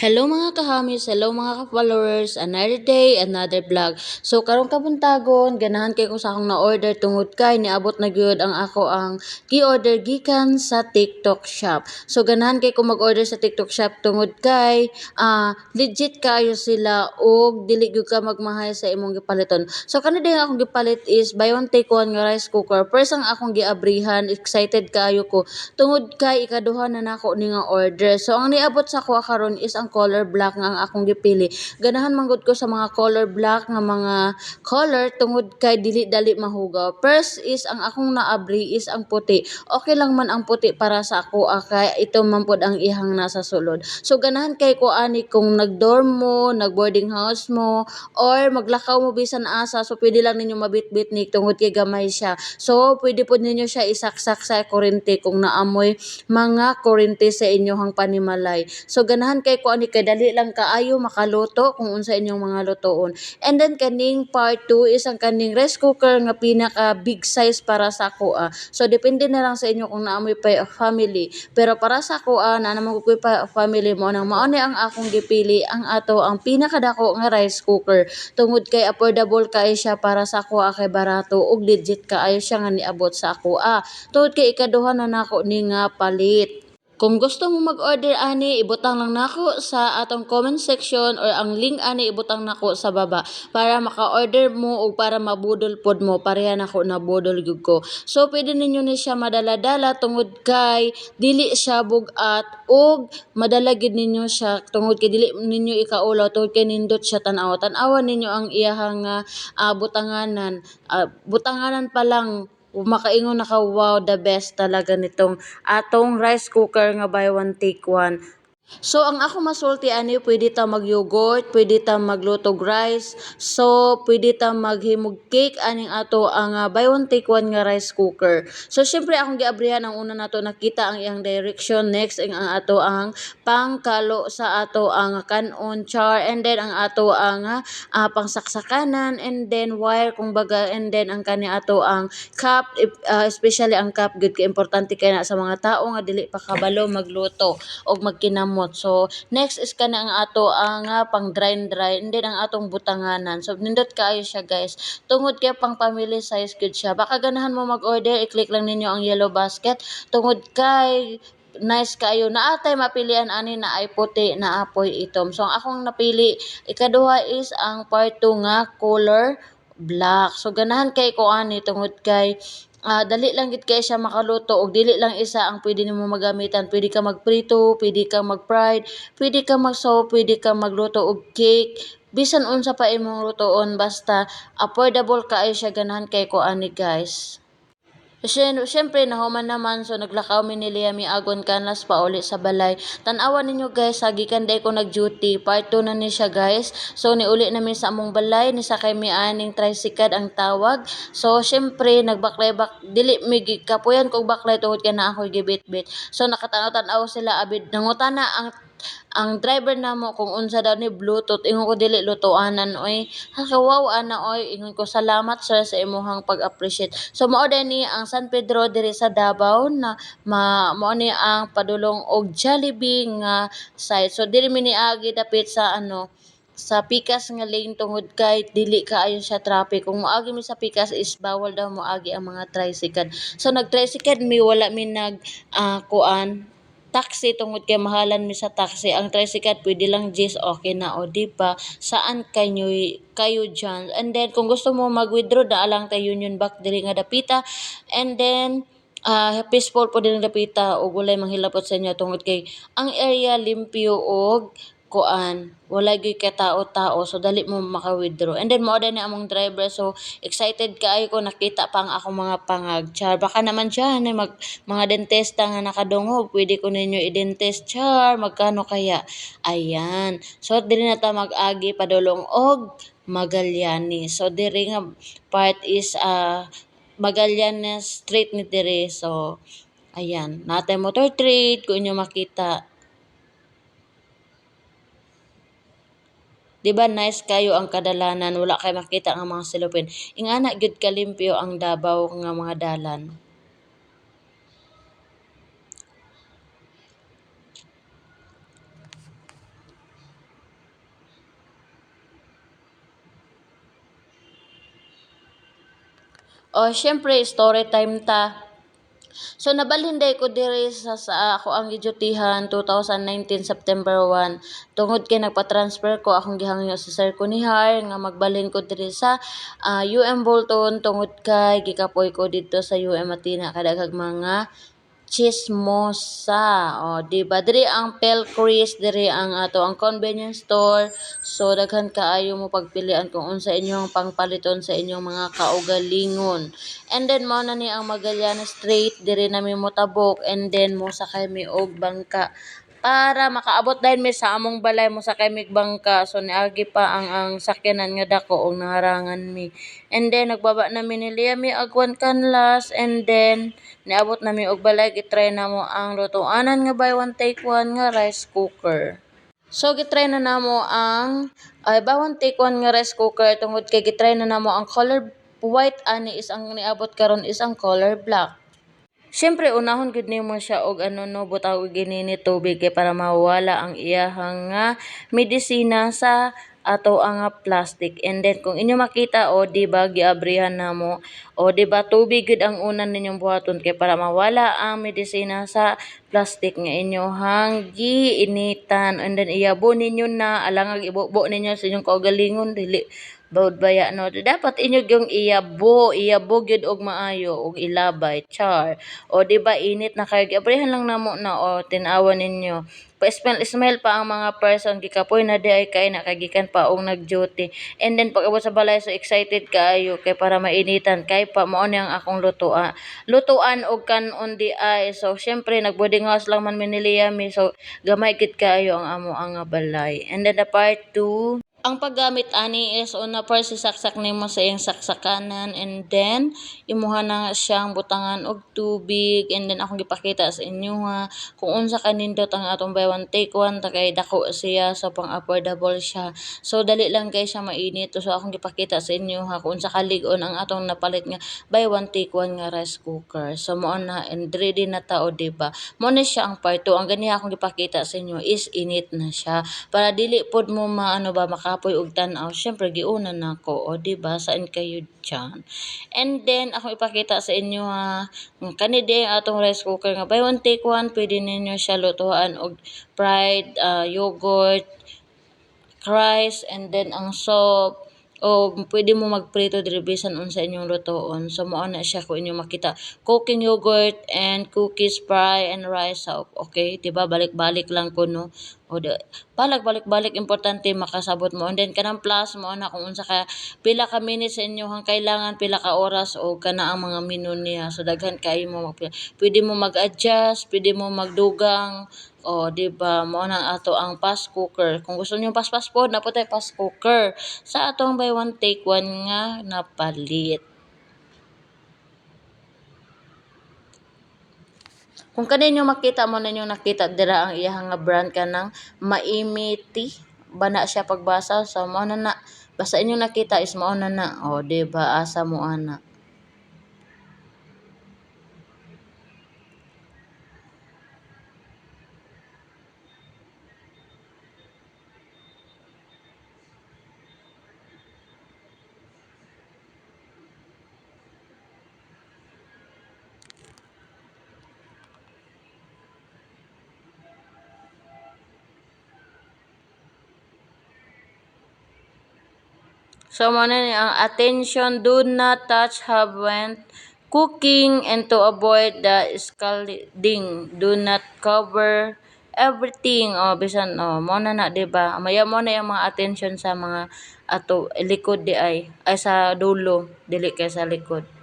Hello mga kahamis, hello mga ka-followers, another day, another vlog. So karong kabuntagon, ganahan kay ko sa akong na-order tungod kay niabot na gyud ang ako ang gi-order gikan sa TikTok shop. So ganahan kay ko mag-order sa TikTok shop tungod kay ah legit kayo sila og dili gyud ka magmahay sa imong gipaliton. So kanina din akong gipalit is buy one take one nga rice cooker. First ang akong giabrihan, excited kaayo ko tungod kay ikaduha na nako ni nga order. So ang niabot sa ako karon is ang color black nga ang akong gipili. Ganahan manggod ko sa mga color black nga mga color tungod kay dili dali mahugaw. First is ang akong naabri is ang puti. Okay lang man ang puti para sa ako ah, kay ito man pod ang ihang nasa sulod. So ganahan kay ko ani kung nag-dorm mo, nag-boarding house mo or maglakaw mo bisan asa so pwede lang ninyo mabitbit ni tungod kay gamay siya. So pwede pod ninyo siya isaksak sa kurente kung naamoy mga kurente sa inyong panimalay. So ganahan kay ko ani kay dali lang kaayo makaluto kung unsa inyong mga lutoon. And then kaning part 2 is ang kaning rice cooker nga pinaka big size para sa ako. So depende na lang sa inyo kung naamoy pa family. Pero para sa ako na naman ko pa family mo nang mao ni ang akong gipili ang ato ang pinakadako nga rice cooker. Tungod kay affordable kay siya para sa ako kay barato ug legit kaayo siya nga niabot sa ako ah. Tungod kay ikaduha na nako ni nga palit. Kung gusto mo mag-order ani, ibutang lang nako sa atong comment section or ang link ani ibutang nako sa baba para maka-order mo o para mabudol pod mo pareha nako na budol gyud ko. So pwede ninyo ni siya madala-dala tungod kay dili siya bugat ug madala gyud ninyo siya tungod kay dili ninyo ikaulaw tungod kay nindot siya tan-aw. Tan-awan ninyo ang iyahang uh, butanganan. Uh, butanganan pa lang makaingon na ka, wow, the best talaga nitong atong rice cooker nga buy one take one. So, ang ako masulti ani, pwede ta mag-yogurt, pwede ta maglutog rice, so, pwede ta maghimog cake, aning ato ang uh, buy one take one nga rice cooker. So, syempre, akong giabrihan ang una nato nakita ang iyang direction, next, ang ato ang pangkalo sa ato ang kanon char, and then, ang ato ang uh, pangsaksakanan, and then, wire, kung baga, and then, ang kani ato ang cup, uh, especially ang cup, good ka importante kay na sa mga tao nga dili pa kabalo magluto o magkinamo kamot. So, next is kana ang ato ang uh, pang dry dry and then ang atong butanganan. So, nindot kaayo siya guys. Tungod kay pang family size good siya. Baka ganahan mo mag-order, i-click lang ninyo ang yellow basket. Tungod kay nice kayo na atay mapilian ani na ay puti na apoy itom. So ang akong napili ikaduha is ang part 2 nga color black. So ganahan kay ko ani tungod kay uh, dali lang gid kay siya makaluto og dili lang isa ang pwede nimo magamitan. Pwede ka magprito pwede ka mag-fried pwede ka mag-soap pwede ka magluto og cake. Bisan unsa pa imong lutoon basta affordable kaayo siya ganahan kay ko ani guys Siyempre, nahuman naman, so naglakaw mi ni Liam agon kanlas pa uli sa balay. Tanawan ninyo guys, sagikan day ko nag-duty. Part 2 na ni siya guys. So, niuli namin sa among balay, ni sakay mi aning tricycad ang tawag. So, siyempre, nagbaklay bak, dili mi kapuyan kog baklay tungod kay na ako gibit-bit. So, nakatanaw-tanaw sila abid. Nangutana ang ang driver namo kung unsa daw ni bluetooth ingon ko dili lutoanan oy. Wow ana oy. Ingon ko salamat sir sa imuhang pag-appreciate. So mao ni ang San Pedro diri sa Davao na ma mao ni ang padulong og Jollibee nga site. So diri mi niagi dapit sa ano sa pikas nga lane tungod kay dili kaayo siya traffic. Kung moagi mi sa pikas is bawal daw moagi ang mga tricycle. So nag tricycle mi wala mi nag uh, kuan taxi tungod kay mahalan mi sa taxi ang tricycle pwede lang G's okay na o di ba saan kayo kayo dyan? And then kung gusto mo mag-withdraw da lang tayo Union Bank diri nga dapita. And then uh, peaceful po din dapita o gulay manghilapot sa inyo tungod kay ang area limpyo og kuan wala gyud ka tao-tao so dali mo maka-withdraw. And then mo ni among driver so excited kaayo ko nakita pa ang akong mga pangag char. Baka naman siya na mag mga dentista nga nakadungog pwede ko ninyo i-dentist char magkano kaya? Ayan. So diri na ta mag-agi padulong og Magallanes so diri nga part is uh, Magallanes Street ni diri. So ayan. Natay motor trade kung inyo makita Di ba nice kayo ang kadalanan, wala kay makita nga mga silupin. Ingana gyud kalimpyo ang Davao nga mga dalan. O, syempre, story time ta. So nabalhinday ko diri sa, sa ako ang gidutihan 2019 September 1 tungod kay nagpa-transfer ko akong gihangyo sa Sir Kunihar nga magbalhin ko diri sa ah, UM Bolton. Tungod kay gikapoy ko dito sa UM Atina kadaghag mga chismosa. O, di ba? Diri ang Pelcris, diri ang ato ang convenience store. So, daghan kaayo mo pagpilian kung unsa inyong pangpaliton sa inyong mga kaugalingon. And then, mao na ni ang Magallanes Street, diri na mi motabok. And then, mo sakay mi og bangka para makaabot dahil mi sa among balay mo sa mig bangka so niagi pa ang ang sakyanan nga dako og naharangan mi. And then nagbaba na mi ni mi agwan kanlas and then niabot na mi og balay gitry na mo ang lutuanan nga buy one take one nga rice cooker. So gitry na namo ang ay buy one take one nga rice cooker tungod kay gitry na namo ang color white ani is ang niabot karon is ang color black. Siyempre, unahon gud nimo siya og ano no butaw og ginini tubig kay para mawala ang iyahang nga medisina sa ato ang nga plastic. And then kung inyo makita o di ba giabrihan namo o di ba tubig gud ang unan ninyong buhaton kay para mawala ang medisina sa plastic nga inyohang giinitan and then iyabo ninyo na alangag ibubo ninyo sa inyong kaugalingon dili bawd baya no? Dapat inyo yung iyabo iyabo gyud og maayo og ilabay char. O di ba init na kayo giabrihan lang namo na o tinawa ninyo. Pa smell smell pa ang mga person. Gikapoy na di ay kay nakagikan pa og nag-duty. And then pag abot sa balay so excited kaayo kay para mainitan. Kay pa mao ni ang akong lutoan lutuan og kanon di ay. So syempre nag house lang man miniliya mi so gamay gid kaayo ang amo ang balay. And then the part 2 ang paggamit ani is una first sisaksak nimo sa iyang saksakanan and then imuha na siyang butangan og tubig and then akong gipakita sa inyo ha. Kung unsa kanindot ang atong buy one take one ta kay dako siya so pang affordable siya. So dali lang kay siya mainit. So akong gipakita sa inyo ha kung unsa kalig-on ang atong napalit nga buy one take one nga rice cooker. So mo na and ready na ta o diba mo na siya ang part 2 ang ganiya akong gipakita sa inyo is init na siya. Para dili pod mo maano ba makapoy og tan-aw syempre giuna na ko o di ba saan kayo diyan and then ako ipakita sa inyo ha nga kani ang atong rice cooker nga buy one take one pwede ninyo siya lutuan og fried ah, yogurt rice and then ang soup o pwede mo magprito diri bisan unsa inyong lutoon. So mao na siya kung inyo makita. Cooking yogurt and cookies fry and rice soup okay? Diba? Balik-balik lang ko no? O di, balag balik-balik importante makasabot mo. And then kanang plus mo na kung unsa ka pila ka minutes sa inyohang kailangan pila ka oras o kana ang mga menu niya. So daghan kayo mo pwede mo mag-adjust pwede mo magdugang o, di ba? Mo nang ato ang fast cooker. Kung gusto niyo pas-pas po, naputay fast cooker. Sa atong buy one take one nga napalit. Kung kaninyo makita mo ninyo nakita dira ang iyang nga brand kanang Maimiti. Bana siya pagbasa so mo na na basta inyo nakita is mao na na. O, di ba? Asa mo ana. So, mo na ni ang attention, do not touch have when cooking and to avoid the scalding. Do not cover everything. O, bisan, o, mo na na, diba? Maya mo na yung mga attention sa mga ato likod di ay, ay sa dulo, dili kay sa likod.